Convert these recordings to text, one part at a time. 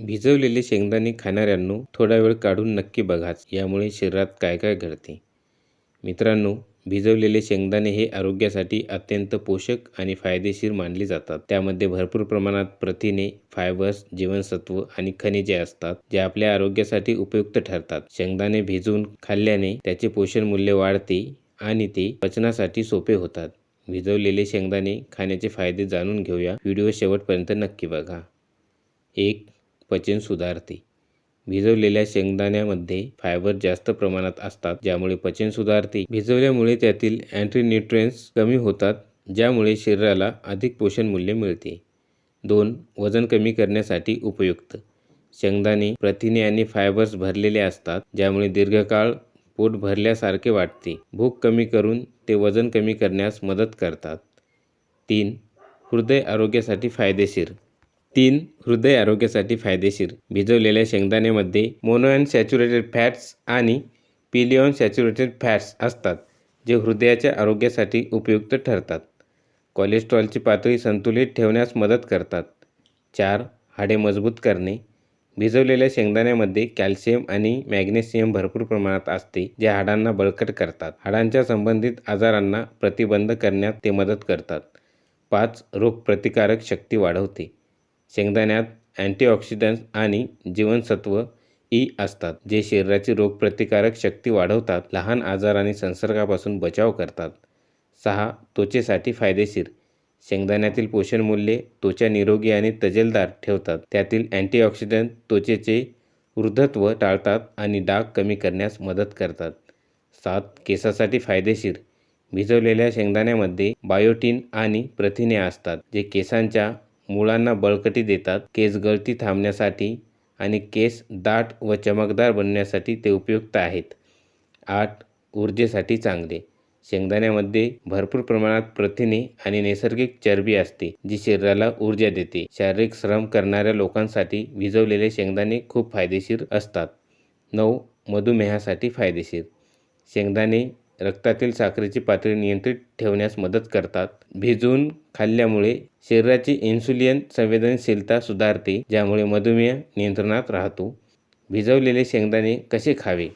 भिजवलेले शेंगदाणे खाणाऱ्यांनो थोडा वेळ काढून नक्की बघाच. यामुळे शरीरात काय काय घडते? मित्रांनो भिजवलेले शेंगदाणे हे आरोग्यासाठी अत्यंत पोषक आणि फायदेशीर मानले जातात. त्यामध्ये भरपूर प्रमाणात प्रथिने फायबर्स जीवनसत्व आणि खनिजे असतात जे आपल्या आरोग्यासाठी उपयुक्त ठरतात. शेंगदाणे भिजवून खाल्ल्याने त्याचे पोषण मूल्य वाढते आणि ते पचनासाठी सोपे होतात. भिजवलेले शेंगदाणे खाण्याचे फायदे जाणून घेऊया. व्हिडिओ शेवटपर्यंत नक्की बघा. एक पचन सुधारते. भिजवलेल्या शेंगदाण्यामध्ये फायबर जास्त प्रमाणात असतात ज्यामुळे पचन सुधारते. भिजवल्यामुळे त्यातील अँटीन्यूट्रिएंट्स कमी होतात ज्यामुळे शरीराला अधिक पोषण मूल्य मिळते. दोन वजन कमी करण्यासाठी उपयुक्त. शेंगदाणे प्रथिने आणि फायबर्स भरलेले असतात ज्यामुळे दीर्घकाळ पोट भरल्यासारखे वाटते. भूक कमी करून ते वजन कमी करण्यास मदत करतात. तीन हृदय आरोग्यासाठी फायदेशीर. तीन हृदय आरोग्यासाठी फायदेशीर. भिजवलेल्या शेंगदाण्यामध्ये मोनोअनसॅच्युरेटेड फॅट्स आणि पिलिऑन सॅच्युरेटेड फॅट्स असतात जे हृदयाच्या आरोग्यासाठी उपयुक्त ठरतात. कोलेस्ट्रॉलची पातळी संतुलित ठेवण्यास मदत करतात. चार हाडे मजबूत करणे. भिजवलेल्या शेंगदाण्यामध्ये कॅल्शियम आणि मॅग्नेशियम भरपूर प्रमाणात असते जे हाडांना बळकट करतात. हाडांच्या संबंधित आजारांना प्रतिबंध करण्यात ते मदत करतात. पाच रोगप्रतिकारक शक्ती वाढवते. शेंगदाण्यात अँटीऑक्सिडंट्स आणि जीवनसत्व ई असतात जे शरीराची रोगप्रतिकारक शक्ती वाढवतात लहान आजार आणि संसर्गापासून बचाव करतात. सहा त्वचेसाठी फायदेशीर. शेंगदाण्यातील पोषण मूल्ये त्वचा निरोगी आणि तजेलदार ठेवतात. त्यातील अँटीऑक्सिडंट त्वचेचे वृद्धत्व टाळतात आणि डाग कमी करण्यास मदत करतात. सात केसासाठी फायदेशीर. भिजवलेल्या शेंगदाण्यामध्ये बायोटीन आणि प्रथिने असतात जे केसांच्या मुळांना बळकटी देतात. केस गळती थांबण्यासाठी आणि केस दाट व चमकदार बनण्यासाठी ते उपयुक्त आहेत. आठ ऊर्जेसाठी चांगले. शेंगदाण्यामध्ये भरपूर प्रमाणात प्रथिने आणि नैसर्गिक चरबी असते जी शरीराला ऊर्जा देते. शारीरिक श्रम करणाऱ्या लोकांसाठी भिजवलेले शेंगदाणे खूप फायदेशीर असतात. नऊ मधुमेहासाठी फायदेशीर. शेंगदाणे रक्तातील साखरेची पातळी नियंत्रित ठेवण्यास मदत करतात. भिजवून खाल्ल्यामुळे शरीराची इन्सुलिन संवेदनशीलता सुधारते ज्यामुळे मधुमेह नियंत्रणात राहतो. भिजवलेले शेंगदाणे कसे खावे?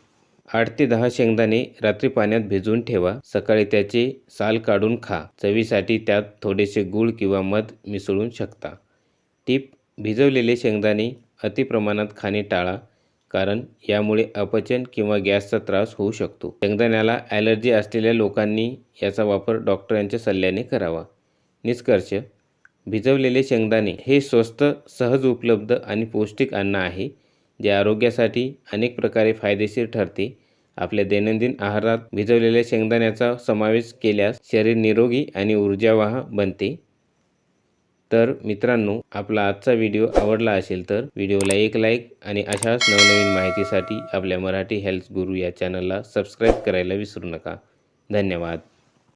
आठ ते दहा शेंगदाणे रात्री पाण्यात भिजवून ठेवा. सकाळी त्याचे साल काढून खा. चवीसाठी त्यात थोडेसे गूळ किंवा मध मिसळू शकता. टीप भिजवलेले शेंगदाणे अतिप्रमाणात खाणे टाळा. कारण यामुळे अपचन किंवा गॅसचा त्रास होऊ शकतो. शेंगदाण्याला ॲलर्जी असलेल्या लोकांनी याचा वापर डॉक्टरांच्या सल्ल्याने करावा. निष्कर्ष भिजवलेले शेंगदाणे हे स्वस्त सहज उपलब्ध आणि पौष्टिक अन्न आहे जे आरोग्यासाठी अनेक प्रकारे फायदेशीर ठरते. आपल्या दैनंदिन आहारात भिजवलेल्या शेंगदाण्याचा समावेश केल्यास शरीर निरोगी आणि ऊर्जावाह बनते. तर मित्रांनो आपला आजचा व्हिडिओ आवडला असेल तर व्हिडिओला एक लाईक आणि अशाच नवनवीन माहितीसाठी आपल्या मराठी हेल्थ गुरु या चॅनलला सबस्क्राईब करायला विसरू नका. धन्यवाद.